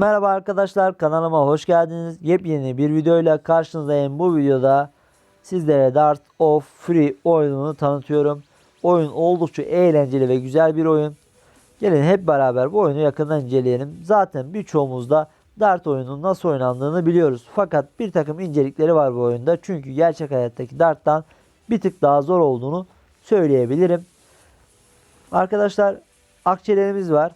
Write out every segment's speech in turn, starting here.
Merhaba arkadaşlar kanalıma hoş geldiniz. Yepyeni bir videoyla karşınızdayım. Bu videoda sizlere Dart of Free oyununu tanıtıyorum. Oyun oldukça eğlenceli ve güzel bir oyun. Gelin hep beraber bu oyunu yakından inceleyelim. Zaten birçoğumuz da Dart oyunun nasıl oynandığını biliyoruz. Fakat bir takım incelikleri var bu oyunda. Çünkü gerçek hayattaki Dart'tan bir tık daha zor olduğunu söyleyebilirim. Arkadaşlar akçelerimiz var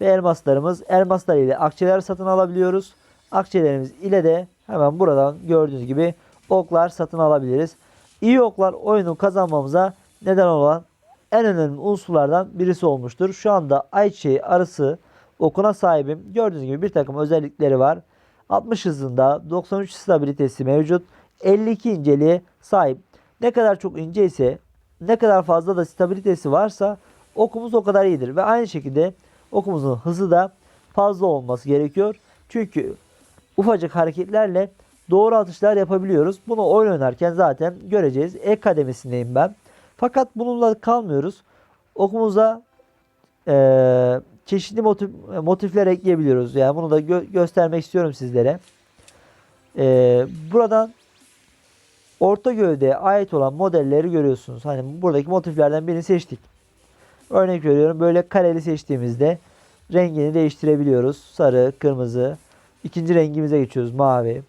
ve elmaslarımız. Elmaslar ile akçeler satın alabiliyoruz. Akçelerimiz ile de hemen buradan gördüğünüz gibi oklar satın alabiliriz. İyi oklar oyunu kazanmamıza neden olan en önemli unsurlardan birisi olmuştur. Şu anda ayçiçeği arısı okuna sahibim. Gördüğünüz gibi bir takım özellikleri var. 60 hızında 93 stabilitesi mevcut. 52 inceliğe sahip. Ne kadar çok ince ise ne kadar fazla da stabilitesi varsa okumuz o kadar iyidir. Ve aynı şekilde okumuzun hızı da fazla olması gerekiyor. Çünkü ufacık hareketlerle doğru atışlar yapabiliyoruz. Bunu oyun oynarken zaten göreceğiz. E kademesindeyim ben. Fakat bununla kalmıyoruz. Okumuza eee, çeşitli motif, motifler ekleyebiliyoruz. Yani bunu da gö- göstermek istiyorum sizlere. Eee, buradan orta gövdeye ait olan modelleri görüyorsunuz. Hani buradaki motiflerden birini seçtik. Örnek veriyorum böyle kareli seçtiğimizde rengini değiştirebiliyoruz. Sarı, kırmızı. İkinci rengimize geçiyoruz mavi.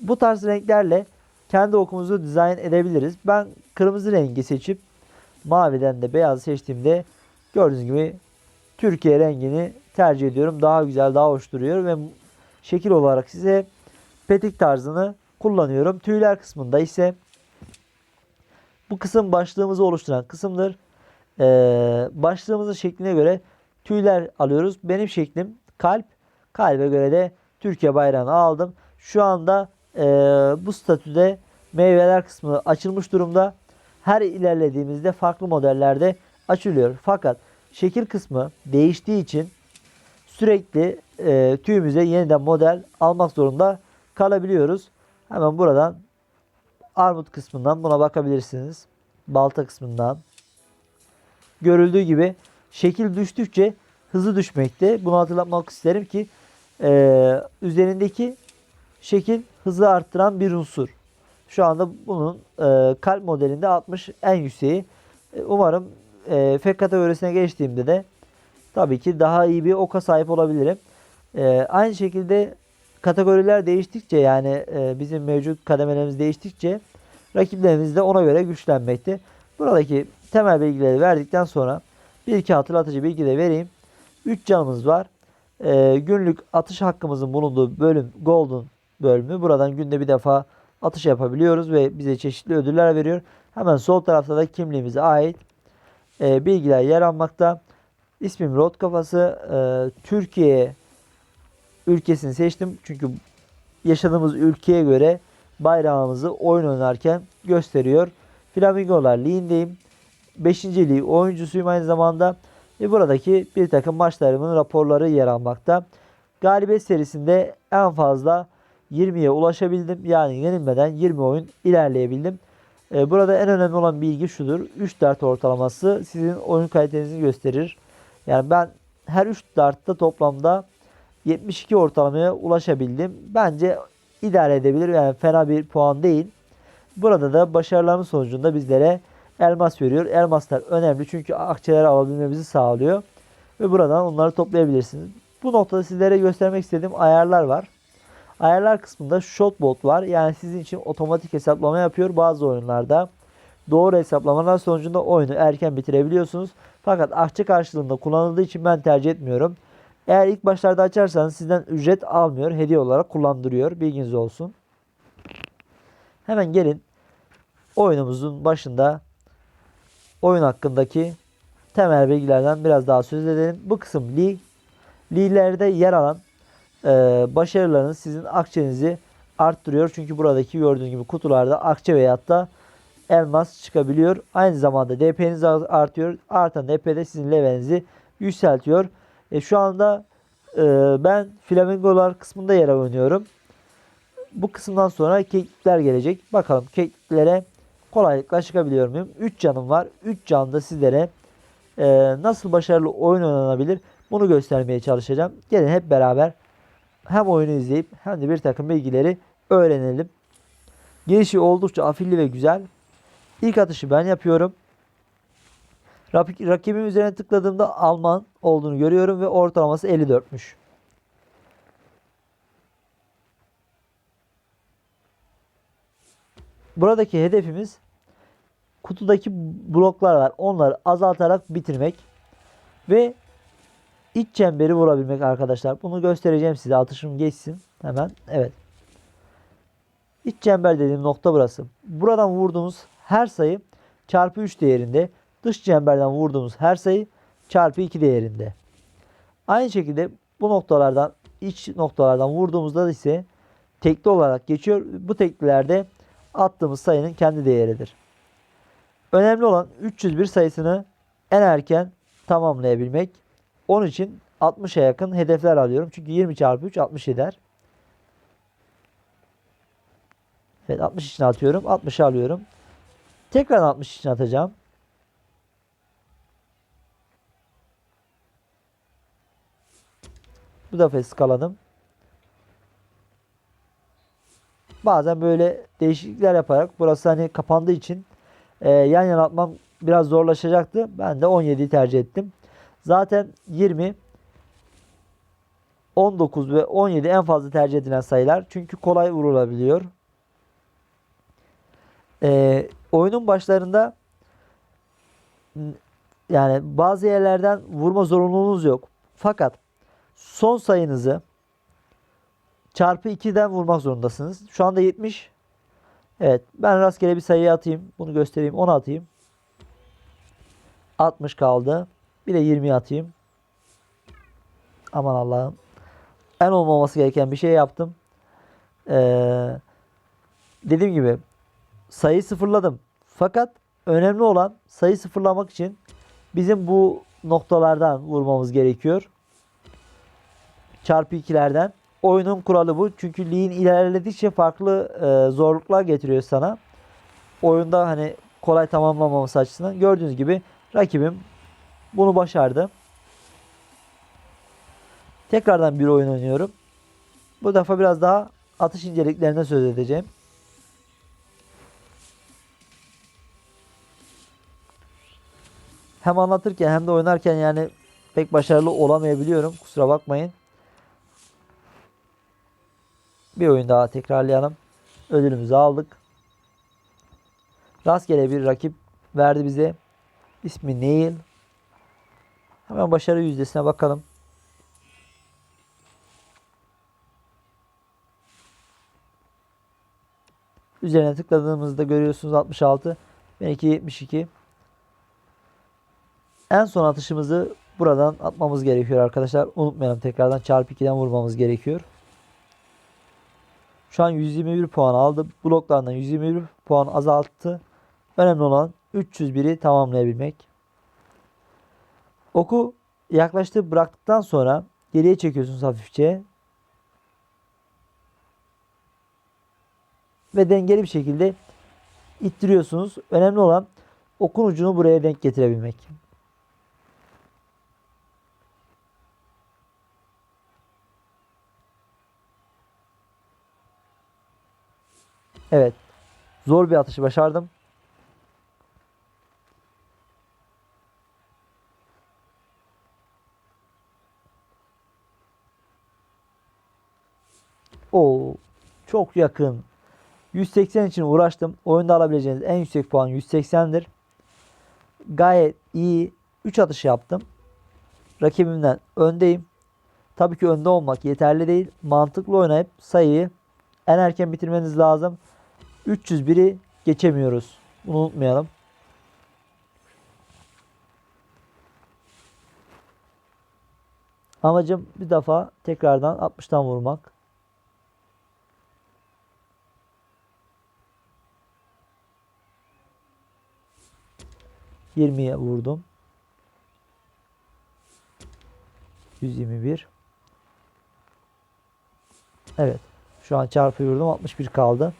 Bu tarz renklerle kendi okumuzu dizayn edebiliriz. Ben kırmızı rengi seçip maviden de beyaz seçtiğimde gördüğünüz gibi Türkiye rengini tercih ediyorum. Daha güzel, daha hoş duruyor ve şekil olarak size petik tarzını kullanıyorum. Tüyler kısmında ise bu kısım başlığımızı oluşturan kısımdır. Ee, başlığımızın şekline göre tüyler alıyoruz. Benim şeklim kalp. Kalbe göre de Türkiye bayrağını aldım. Şu anda ee, bu statüde meyveler kısmı açılmış durumda. Her ilerlediğimizde farklı modellerde açılıyor. Fakat şekil kısmı değiştiği için sürekli e, tüyümüze yeniden model almak zorunda kalabiliyoruz. Hemen buradan armut kısmından buna bakabilirsiniz. Balta kısmından. Görüldüğü gibi şekil düştükçe hızı düşmekte. Bunu hatırlatmak isterim ki e, üzerindeki şekil hızı arttıran bir unsur. Şu anda bunun e, kalp modelinde 60 en yükseği. E, umarım e, F kategorisine geçtiğimde de tabii ki daha iyi bir oka sahip olabilirim. E, aynı şekilde kategoriler değiştikçe yani e, bizim mevcut kademelerimiz değiştikçe rakiplerimiz de ona göre güçlenmekte. Buradaki temel bilgileri verdikten sonra bir iki hatırlatıcı bilgi de vereyim. 3 canımız var. E, günlük atış hakkımızın bulunduğu bölüm Golden bölümü. Buradan günde bir defa atış yapabiliyoruz ve bize çeşitli ödüller veriyor. Hemen sol tarafta da kimliğimize ait e, bilgiler yer almakta. İsmim Rot Kafası. E, Türkiye ülkesini seçtim. Çünkü yaşadığımız ülkeye göre bayrağımızı oyun oynarken gösteriyor. Flamingolar Ligi'ndeyim. 5. lig oyuncusuyum aynı zamanda. Ve buradaki bir takım maçlarımın raporları yer almakta. Galibiyet serisinde en fazla 20'ye ulaşabildim. Yani yenilmeden 20 oyun ilerleyebildim. Ee, burada en önemli olan bilgi şudur. 3 dart ortalaması sizin oyun kalitenizi gösterir. Yani ben her 3 dartta toplamda 72 ortalamaya ulaşabildim. Bence idare edebilir. Yani fena bir puan değil. Burada da başarılarımız sonucunda bizlere elmas veriyor. Elmaslar önemli çünkü akçeleri alabilmemizi sağlıyor. Ve buradan onları toplayabilirsiniz. Bu noktada sizlere göstermek istediğim ayarlar var. Ayarlar kısmında shotbot var. Yani sizin için otomatik hesaplama yapıyor bazı oyunlarda. Doğru hesaplamalar sonucunda oyunu erken bitirebiliyorsunuz. Fakat akçe karşılığında kullanıldığı için ben tercih etmiyorum. Eğer ilk başlarda açarsanız sizden ücret almıyor. Hediye olarak kullandırıyor. Bilginiz olsun. Hemen gelin oyunumuzun başında oyun hakkındaki temel bilgilerden biraz daha söz edelim. Bu kısım lig. Liglerde yer alan e, başarılarınız sizin akçenizi arttırıyor. Çünkü buradaki gördüğünüz gibi kutularda akçe veyahut da elmas çıkabiliyor. Aynı zamanda DP'niz artıyor. Artan DP de sizin levelinizi yükseltiyor. E, şu anda e, ben flamingolar kısmında yer oynuyorum. Bu kısımdan sonra keklikler gelecek. Bakalım kekiklere kolaylıkla çıkabiliyor muyum? 3 canım var. 3 canda sizlere e, nasıl başarılı oyun oynanabilir bunu göstermeye çalışacağım. Gelin hep beraber hem oyunu izleyip hem de bir takım bilgileri öğrenelim. Gelişi oldukça afilli ve güzel. İlk atışı ben yapıyorum. Rak- Rakibim üzerine tıkladığımda Alman olduğunu görüyorum ve ortalaması 54'müş. Buradaki hedefimiz kutudaki bloklar var. Onları azaltarak bitirmek ve iç çemberi vurabilmek arkadaşlar. Bunu göstereceğim size. Atışım geçsin. Hemen. Evet. İç çember dediğim nokta burası. Buradan vurduğumuz her sayı çarpı 3 değerinde. Dış çemberden vurduğumuz her sayı çarpı 2 değerinde. Aynı şekilde bu noktalardan iç noktalardan vurduğumuzda ise tekli olarak geçiyor. Bu teklilerde attığımız sayının kendi değeridir. Önemli olan 301 sayısını en erken tamamlayabilmek. Onun için 60'a yakın hedefler alıyorum. Çünkü 20 çarpı 3 60 eder. Evet 60 için atıyorum. 60'ı alıyorum. Tekrar 60 için atacağım. Bu defa skaladım. Bazen böyle değişiklikler yaparak burası hani kapandığı için e, yan yana atmam biraz zorlaşacaktı. Ben de 17'yi tercih ettim. Zaten 20 19 ve 17 en fazla tercih edilen sayılar. Çünkü kolay vurulabiliyor. Ee, oyunun başlarında yani bazı yerlerden vurma zorunluluğunuz yok. Fakat son sayınızı çarpı 2'den vurmak zorundasınız. Şu anda 70. Evet. Ben rastgele bir sayı atayım. Bunu göstereyim. 10 atayım. 60 kaldı. Bir de 20 atayım. Aman Allah'ım. En olmaması gereken bir şey yaptım. Ee, dediğim gibi sayı sıfırladım. Fakat önemli olan sayı sıfırlamak için bizim bu noktalardan vurmamız gerekiyor. Çarpı 2'lerden. Oyunun kuralı bu. Çünkü Lee'in ilerledikçe farklı e, zorluklar getiriyor sana. Oyunda hani kolay tamamlamaması açısından. Gördüğünüz gibi rakibim bunu başardı. Tekrardan bir oyun oynuyorum. Bu defa biraz daha atış inceliklerine söz edeceğim. Hem anlatırken hem de oynarken yani pek başarılı olamayabiliyorum. Kusura bakmayın. Bir oyun daha tekrarlayalım. Ödülümüzü aldık. Rastgele bir rakip verdi bize. İsmi Neil. Hemen başarı yüzdesine bakalım. Üzerine tıkladığımızda görüyorsunuz 66. Benimki 72. En son atışımızı buradan atmamız gerekiyor arkadaşlar. Unutmayalım tekrardan çarpı 2'den vurmamız gerekiyor. Şu an 121 puan aldı. Bloklarından 121 puan azalttı. Önemli olan 301'i tamamlayabilmek. Oku yaklaştı bıraktıktan sonra geriye çekiyorsunuz hafifçe. Ve dengeli bir şekilde ittiriyorsunuz. Önemli olan okun ucunu buraya denk getirebilmek. Evet. Zor bir atışı başardım. Oo, çok yakın. 180 için uğraştım. Oyunda alabileceğiniz en yüksek puan 180'dir. Gayet iyi 3 atış yaptım. Rakibimden öndeyim. Tabii ki önde olmak yeterli değil. Mantıklı oynayıp sayıyı en erken bitirmeniz lazım. 301'i geçemiyoruz. Bunu unutmayalım. Amacım bir defa tekrardan 60'tan vurmak. Yirmiye vurdum. 121. Evet. Şu an çarpı vurdum. 61 kaldı.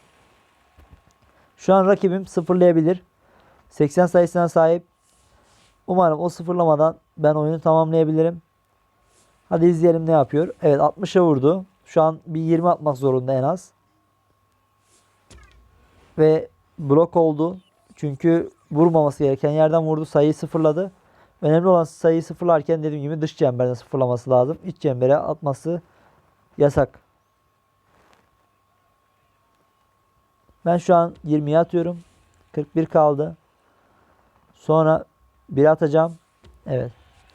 Şu an rakibim sıfırlayabilir. 80 sayısına sahip. Umarım o sıfırlamadan ben oyunu tamamlayabilirim. Hadi izleyelim ne yapıyor. Evet 60'a vurdu. Şu an bir 20 atmak zorunda en az. Ve blok oldu. Çünkü vurmaması gereken yerden vurdu. Sayıyı sıfırladı. Önemli olan sayıyı sıfırlarken dediğim gibi dış çemberden sıfırlaması lazım. İç çembere atması yasak. Ben şu an 20'ye atıyorum. 41 kaldı. Sonra 1 atacağım. Evet.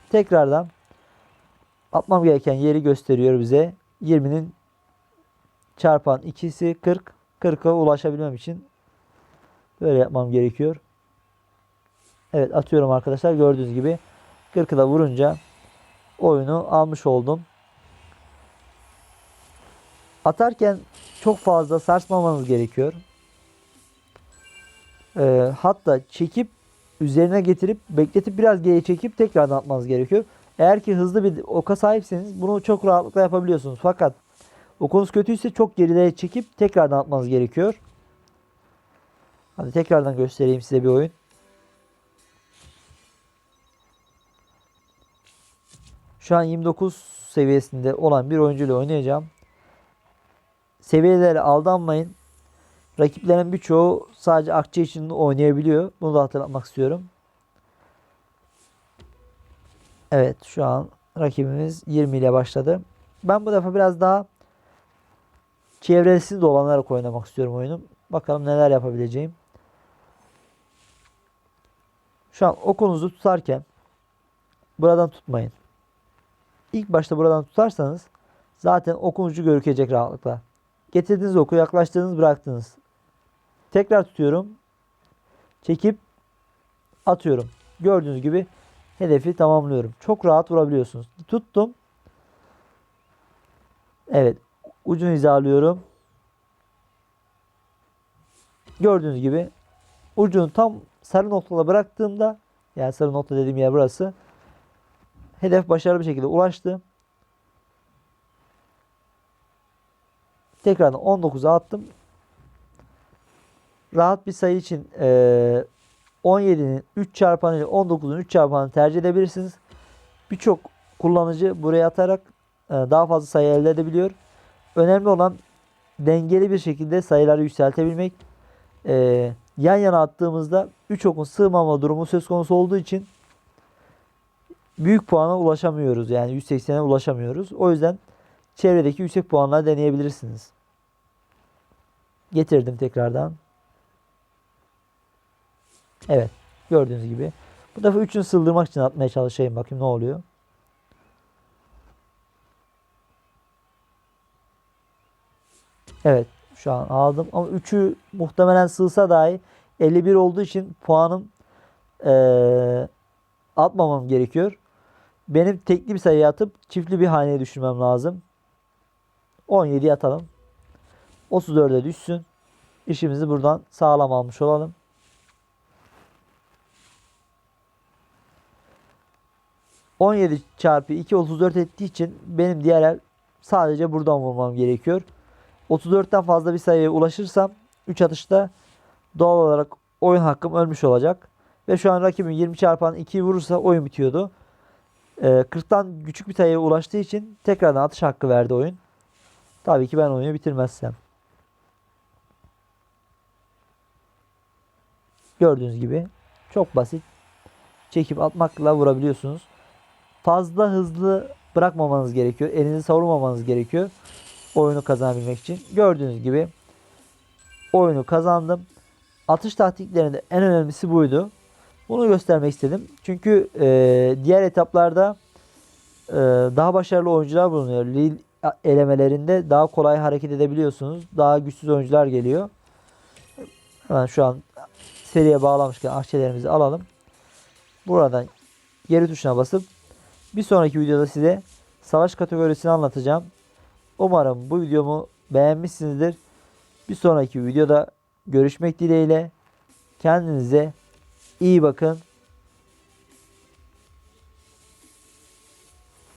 Tekrardan atmam gereken yeri gösteriyor bize. 20'nin çarpan ikisi 40. 40'a ulaşabilmem için böyle yapmam gerekiyor. Evet atıyorum arkadaşlar. Gördüğünüz gibi 40'ı da vurunca oyunu almış oldum. Atarken çok fazla sarsmamanız gerekiyor. Ee, hatta çekip üzerine getirip bekletip biraz geri çekip tekrardan atmanız gerekiyor. Eğer ki hızlı bir oka sahipseniz bunu çok rahatlıkla yapabiliyorsunuz. Fakat okunuz kötüyse çok geride çekip tekrardan atmanız gerekiyor. Hadi tekrardan göstereyim size bir oyun. Şu an 29 seviyesinde olan bir oyuncuyla oynayacağım. Seviyelere aldanmayın. Rakiplerin birçoğu sadece akçe için oynayabiliyor. Bunu da hatırlatmak istiyorum. Evet şu an rakibimiz 20 ile başladı. Ben bu defa biraz daha çevresi dolanarak oynamak istiyorum oyunu. Bakalım neler yapabileceğim. Şu an okunuzu tutarken buradan tutmayın. İlk başta buradan tutarsanız zaten okunucu görükecek rahatlıkla. Getirdiğiniz oku yaklaştığınız bıraktınız. Tekrar tutuyorum. Çekip atıyorum. Gördüğünüz gibi hedefi tamamlıyorum. Çok rahat vurabiliyorsunuz. Tuttum. Evet. Ucunu hizalıyorum. Gördüğünüz gibi ucunu tam sarı noktada bıraktığımda yani sarı nokta dediğim yer burası. Hedef başarılı bir şekilde ulaştı. Tekrardan 19'a attım. Rahat bir sayı için e, 17'nin 3 çarpanı ile 19'un 3 çarpanını tercih edebilirsiniz. Birçok kullanıcı buraya atarak e, daha fazla sayı elde edebiliyor. Önemli olan dengeli bir şekilde sayıları yükseltebilmek. E, yan yana attığımızda 3 okun sığmama durumu söz konusu olduğu için büyük puana ulaşamıyoruz. Yani 180'e ulaşamıyoruz. O yüzden çevredeki yüksek puanları deneyebilirsiniz. Getirdim tekrardan. Evet. Gördüğünüz gibi. Bu defa üçünü sığdırmak için atmaya çalışayım. Bakayım ne oluyor. Evet. Şu an aldım. Ama üçü muhtemelen sığsa dahi 51 olduğu için puanım ee, atmamam gerekiyor. Benim tekli bir sayı atıp çiftli bir haneye düşürmem lazım. 17 atalım. 34'e düşsün. İşimizi buradan sağlam almış olalım. ...17 çarpı 2 34 ettiği için... ...benim diğer el sadece buradan vurmam gerekiyor. 34'ten fazla bir sayıya ulaşırsam... ...3 atışta doğal olarak oyun hakkım ölmüş olacak. Ve şu an rakibim 20 çarpan 2'yi vurursa oyun bitiyordu. Ee, 40'tan küçük bir sayıya ulaştığı için tekrardan atış hakkı verdi oyun. Tabii ki ben oyunu bitirmezsem. Gördüğünüz gibi çok basit. Çekip atmakla vurabiliyorsunuz. Fazla hızlı bırakmamanız gerekiyor. Elinizi savurmamanız gerekiyor. Oyunu kazanabilmek için. Gördüğünüz gibi oyunu kazandım. Atış taktiklerinde en önemlisi buydu. Bunu göstermek istedim. Çünkü e, diğer etaplarda e, daha başarılı oyuncular bulunuyor. Lille elemelerinde daha kolay hareket edebiliyorsunuz. Daha güçsüz oyuncular geliyor. Hemen şu an seriye bağlamışken akçelerimizi alalım. Buradan geri tuşuna basıp bir sonraki videoda size savaş kategorisini anlatacağım. Umarım bu videomu beğenmişsinizdir. Bir sonraki videoda görüşmek dileğiyle. Kendinize iyi bakın.